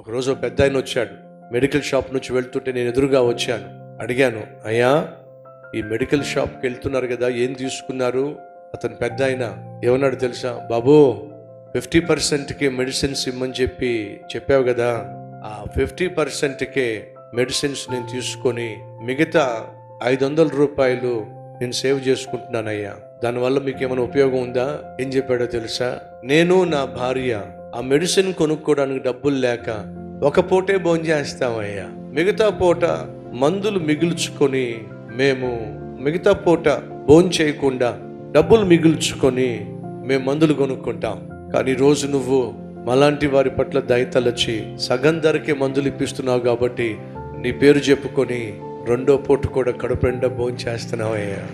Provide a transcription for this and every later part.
ఒకరోజు పెద్ద ఆయన వచ్చాడు. మెడికల్ షాప్ నుంచి వెళ్తుంటే నేను ఎదురుగా వచ్చాను. అడిగాను అయ్యా ఈ మెడికల్ షాప్కి వెళ్తున్నారు కదా ఏం తీసుకున్నారు? అతను పెద్ద ఆయన ఏమన్నాడు తెలుసా? బాబు ఫిఫ్టీ పర్సెంట్కి మెడిసిన్స్ ఇమ్మని చెప్పి చెప్పావు కదా ఆ ఫిఫ్టీ పర్సెంట్కే మెడిసిన్స్ నేను తీసుకొని మిగతా ఐదు వందల రూపాయలు నేను సేవ్ చేసుకుంటున్నానయ్యా. దానివల్ల మీకు ఏమైనా ఉపయోగం ఉందా? ఏం చెప్పాడో తెలుసా? నేను నా భార్య ఆ మెడిసిన్ కొనుక్కోవడానికి డబ్బులు లేక ఒక పూటే భోంచేస్తామయ్యా మిగతా పూట మందులు మిగుల్చుకొని మేము మిగతా పూట భోంచేయకుండా డబ్బులు మిగుల్చుకొని మేము మందులు కొనుక్కుంటాం. కానీ రోజు నువ్వు మలాంటి వారి పట్ల దయతలచి సగం ధరకే మందులు ఇప్పిస్తున్నావు కాబట్టి నీ పేరు చెప్పుకొని రెండో పూట కూడా కడుపు నిండా భోంచేస్తున్నావయ్యా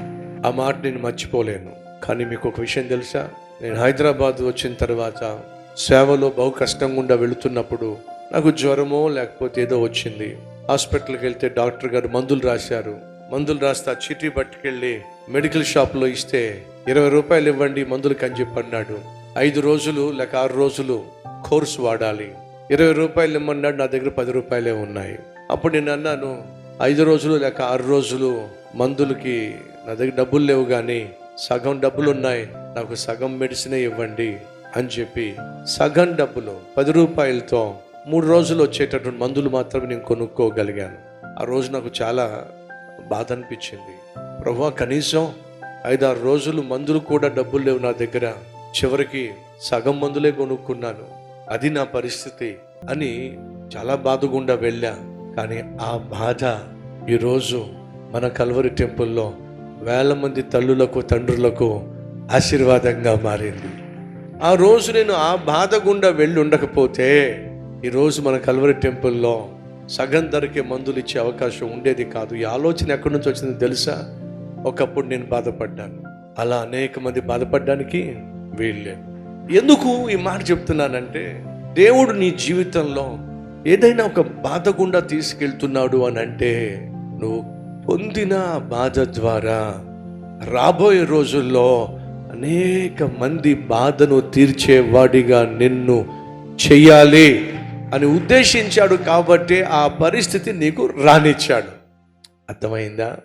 ఆ మాట నేను మర్చిపోలేను. కానీ మీకు ఒక విషయం తెలుసా? నేను హైదరాబాద్ వచ్చిన తర్వాత సేవలో బహు కష్టంగా ఉండా వెళుతున్నప్పుడు నాకు జ్వరమో లేకపోతే ఏదో వచ్చింది. హాస్పిటల్కి వెళ్తే డాక్టర్ గారు మందులు రాశారు. మందులు రాస్తే ఆ చీటీ పట్టుకెళ్ళి మెడికల్ షాప్లో ఇస్తే ఇరవై రూపాయలు ఇవ్వండి మందులకి అని చెప్పి అన్నాడు. ఐదు రోజులు లేక ఆరు రోజులు కోర్స్ వాడాలి. ఇరవై రూపాయలు ఇమ్మన్నాడు నా దగ్గర పది రూపాయలే ఉన్నాయి. అప్పుడు నేను అన్నాను ఐదు రోజులు లేక ఆరు రోజులు మందులకి నా దగ్గర డబ్బులు లేవు కానీ సగం డబ్బులు ఉన్నాయి. నాకు సగం మెడిసినే ఇవ్వండి. అని చెప్పి సగం డబ్బులు పది రూపాయలతో మూడు రోజులు వచ్చేటటువంటి మందులు మాత్రమే నేను కొనుక్కోగలిగాను. ఆ రోజు నాకు చాలా బాధ అనిపించింది. ప్రభా కనీసం ఐదారు రోజులు మందులు కూడా డబ్బులు లేవు నా దగ్గర. చివరికి సగం మందులే కొనుక్కున్నాను. అది నా పరిస్థితి అని చాలా బాధగుండా వెళ్ళా. కానీ ఆ బాధ ఈరోజు మన కల్వరి టెంపుల్లో వేల మంది తల్లులకు తండ్రులకు ఆశీర్వాదంగా మారింది. ఆ రోజు నేను ఆ బాధ గుండా వెళ్ళి ఉండకపోతే ఈరోజు మన కల్వరి టెంపుల్లో సగం ధరకే మందులు ఇచ్చే అవకాశం ఉండేది కాదు. ఈ ఆలోచన ఎక్కడి నుంచి వచ్చిందో తెలుసా? ఒకప్పుడు నేను బాధపడ్డాను. అలా అనేక మంది బాధపడడానికి వీళ్ళే ఎందుకు ఈ మాట చెప్తున్నానంటే దేవుడు నీ జీవితంలో ఏదైనా ఒక బాధ గుండా తీసుకెళ్తున్నాడు అని అంటే నువ్వు పొందిన బాధ ద్వారా రాబోయే రోజుల్లో అనేక మంది బాధను తీర్చేవాడిగా నిన్ను చెయ్యాలి అని ఉద్దేశించాడు కాబట్టి ఆ పరిస్థితి నీకు రానిచ్చాడు. అర్థమైందా?